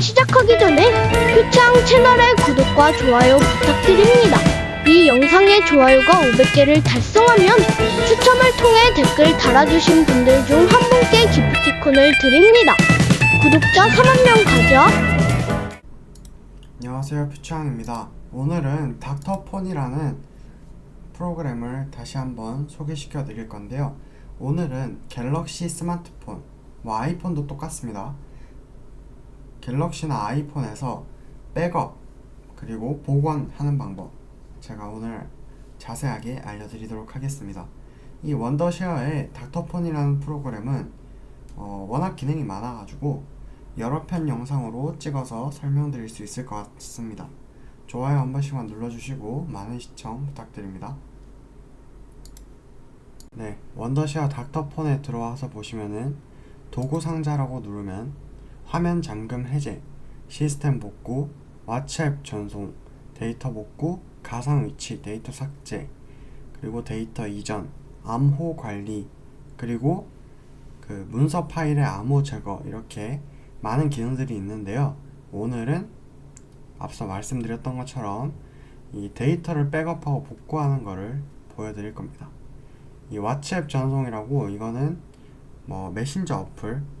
시작하기 전에 표창 채널의 구독과 좋아요 부탁드립니다. 이 영상의 좋아요가 500개를 달성하면 추첨을 통해 댓글 달아주신 분들 중 한 분께 기프티콘을 드립니다. 구독자 3만 명 가자. 안녕하세요 퓨처왕입니다 오늘은 닥터폰이라는 프로그램을 다시 한번 소개시켜 드릴 건데요 오늘은 갤럭시 스마트폰 뭐 아이폰도 똑같습니다 갤럭시나 아이폰에서 백업 그리고 복원하는 방법 제가 오늘 자세하게 알려드리도록 하겠습니다 이 원더쉐어의 닥터폰이라는 프로그램은 어, 워낙 기능이 많아가지고 여러 편 영상으로 찍어서 설명드릴 수 있을 것 같습니다. 좋아요 한 번씩만 눌러주시고 많은 시청 부탁드립니다. 네, 원더쉐어 닥터폰에 들어와서 보시면은 도구 상자라고 누르면 화면 잠금 해제, 시스템 복구, 왓츠앱 전송, 데이터 복구, 가상 위치 데이터 삭제, 그리고 데이터 이전, 암호 관리, 그리고 그 문서 파일의 암호 제거 이렇게 많은 기능들이 있는데요. 오늘은 앞서 말씀드렸던 것처럼 이 데이터를 백업하고 복구하는 거를 보여드릴 겁니다. 이 왓츠앱 전송이라고 이거는 뭐 메신저 어플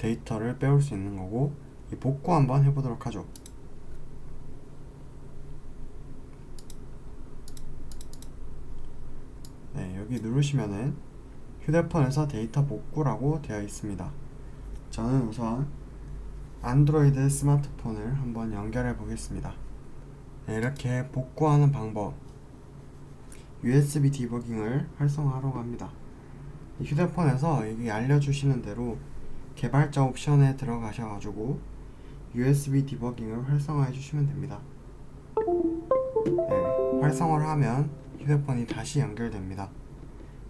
데이터를 빼올 수 있는 거고 이 복구 한번 해보도록 하죠. 네, 여기 누르시면은 휴대폰에서 데이터 복구라고 되어 있습니다. 저는 우선 안드로이드 스마트폰을 한번 연결해 보겠습니다. 네, 이렇게 복구하는 방법 USB 디버깅을 활성화하러 갑니다. 이 휴대폰에서 여기 알려주시는 대로 개발자 옵션에 들어가셔가지고 USB 디버깅을 활성화해 주시면 됩니다. 네, 활성화를 하면 휴대폰이 다시 연결됩니다.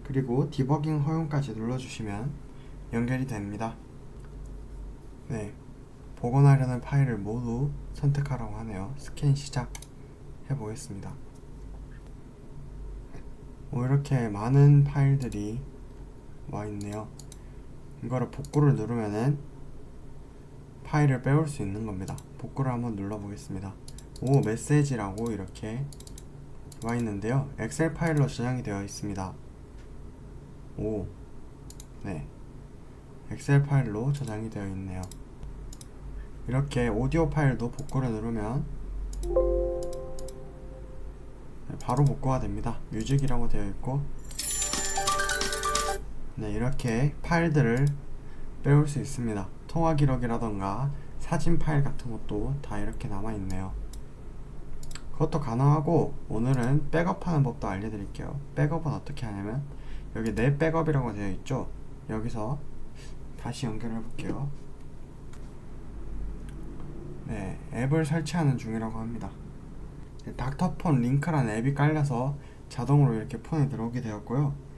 그리고 디버깅 허용까지 눌러주시면 연결이 됩니다. 네, 복원하려는 파일을 모두 선택하라고 하네요. 스캔 시작 해보겠습니다. 뭐 이렇게 많은 파일들이 와 있네요. 이거를 복구를 누르면은 파일을 빼올 수 있는 겁니다. 복구를 한번 눌러보겠습니다. 오 메시지라고 이렇게 와 있는데요. 엑셀 파일로 저장이 되어 있습니다. 오, 네. 엑셀 파일로 저장이 되어 있네요. 이렇게 오디오 파일도 복구를 누르면 네, 바로 복구가 됩니다. 뮤직이라고 되어 있고 네, 이렇게 파일들을 빼올 수 있습니다. 통화 기록이라던가 사진 파일 같은 것도 다 이렇게 남아 있네요. 그것도 가능하고 오늘은 백업하는 법도 알려드릴게요. 백업은 어떻게 하냐면 여기 내 백업이라고 되어 있죠. 여기서 다시 연결해 볼게요. 네, 앱을 설치하는 중이라고 합니다. 닥터폰 링크라는 앱이 깔려서 자동으로 이렇게 폰에 들어오게 되었고요.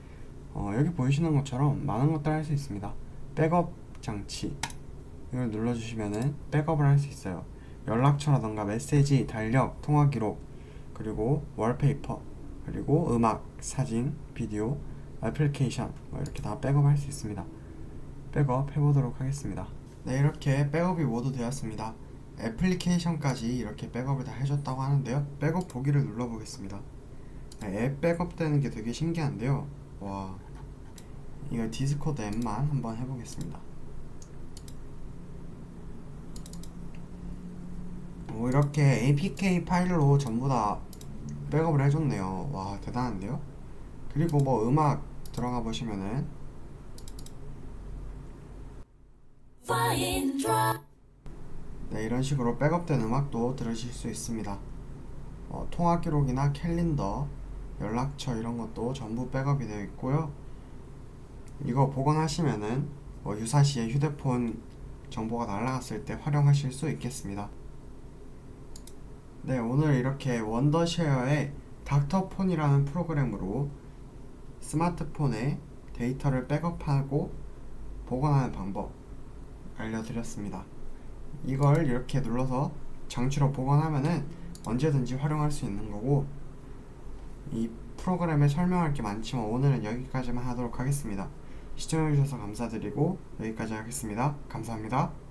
어, 여기 보이시는 것처럼 많은 것들을 할 수 있습니다. 백업 장치 이걸 눌러주시면은 백업을 할 수 있어요. 연락처라던가 메시지, 달력, 통화 기록, 그리고 월페이퍼, 그리고 음악, 사진, 비디오, 애플리케이션 뭐 이렇게 다 백업할 수 있습니다. 백업 해보도록 하겠습니다. 네 이렇게 백업이 모두 되었습니다. 애플리케이션까지 이렇게 백업을 다 해줬다고 하는데요. 백업 보기를 눌러보겠습니다. 네, 앱 백업되는 게 되게 신기한데요. 와 이거 디스코드 앱만 한번 해보겠습니다. 오, 이렇게 APK 파일로 전부 다 백업을 해줬네요. 와 대단한데요? 그리고 뭐 음악 들어가 보시면은. 네, 이런 식으로 백업된 음악도 들으실 수 있습니다. 어, 통화 기록이나 캘린더, 연락처 이런 것도 전부 백업이 되어 있고요. 이거 복원하시면은 뭐 유사시에 휴대폰 정보가 날아갔을 때 활용하실 수 있겠습니다. 네, 오늘 이렇게 원더쉐어의 닥터폰이라는 프로그램으로 스마트폰에 데이터를 백업하고 복원하는 방법 알려드렸습니다. 이걸 이렇게 눌러서 장치로 복원하면은 언제든지 활용할 수 있는 거고 이 프로그램에 설명할 게 많지만 오늘은 여기까지만 하도록 하겠습니다. 시청해주셔서 감사드리고 여기까지 하겠습니다. 감사합니다.